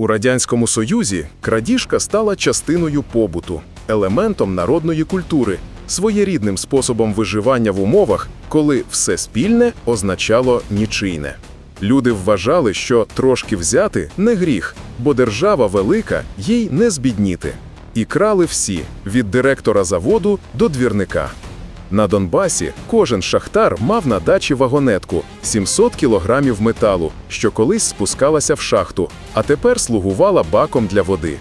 У Радянському Союзі крадіжка стала частиною побуту, елементом народної культури, своєрідним способом виживання в умовах, коли все спільне означало нічийне. Люди вважали, що трошки взяти не гріх, бо держава велика, їй не збідніти. І крали всі від директора заводу до двірника. На Донбасі кожен шахтар мав на дачі вагонетку 700 кілограмів металу, що колись спускалася в шахту, а тепер слугувала баком для води.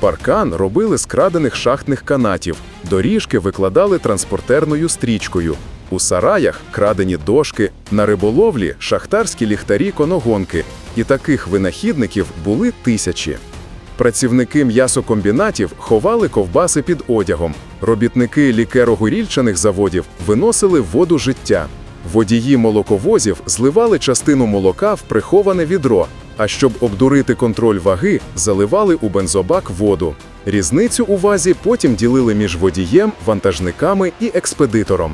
Паркан робили з крадених шахтних канатів, доріжки викладали транспортерною стрічкою. У сараях крадені дошки, на риболовлі шахтарські ліхтарі коногонки. І таких винахідників були тисячі. Працівники м'ясокомбінатів ховали ковбаси під одягом. Робітники лікеро-горільчаних заводів виносили воду життя. Водії молоковозів зливали частину молока в приховане відро, а щоб обдурити контроль ваги, заливали у бензобак воду. Різницю у вазі потім ділили між водієм, вантажниками і експедитором.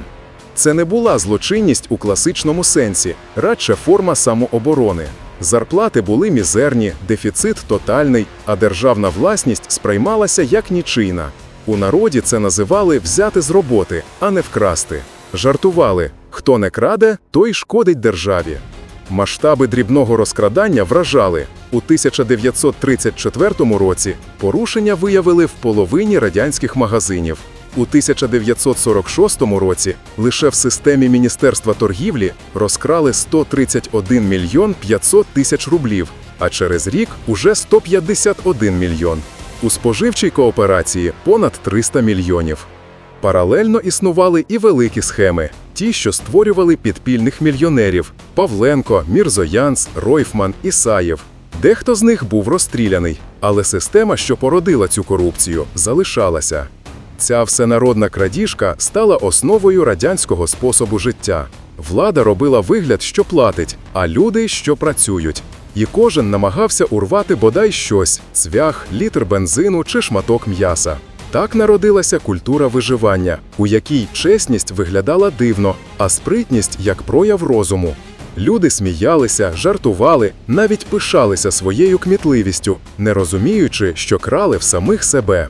Це не була злочинність у класичному сенсі, радше форма самооборони. Зарплати були мізерні, дефіцит тотальний, а державна власність сприймалася як нічийна. У народі це називали взяти з роботи, а не вкрасти. Жартували: хто не краде, той шкодить державі. Масштаби дрібного розкрадання вражали. У 1934 році порушення виявили в половині радянських магазинів. У 1946 році лише в системі Міністерства торгівлі розкрали 131 мільйон 500 тисяч рублів, а через рік уже 151 мільйон. У споживчій кооперації понад 300 мільйонів. Паралельно існували і великі схеми, ті, що створювали підпільних мільйонерів: Павленко, Мірзоянц, Ройфман, Ісаєв. Дехто з них був розстріляний, але система, що породила цю корупцію, залишалася. Ця всенародна крадіжка стала основою радянського способу життя. Влада робила вигляд, що платить, а люди, що працюють. І кожен намагався урвати бодай щось цвях, літр бензину чи шматок м'яса. Так народилася культура виживання, у якій чесність виглядала дивно, а спритність як прояв розуму. Люди сміялися, жартували, навіть пишалися своєю кмітливістю, не розуміючи, що крали в самих себе.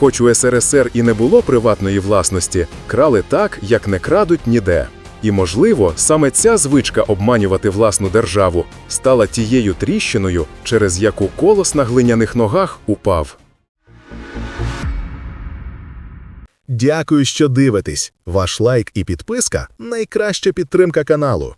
Хоч у СРСР і не було приватної власності, крали так, як не крадуть ніде. І, можливо, саме ця звичка обманювати власну державу стала тією тріщиною, через яку колос на глиняних ногах упав. Дякую, що дивитесь. Ваш лайк і підписка найкраща підтримка каналу.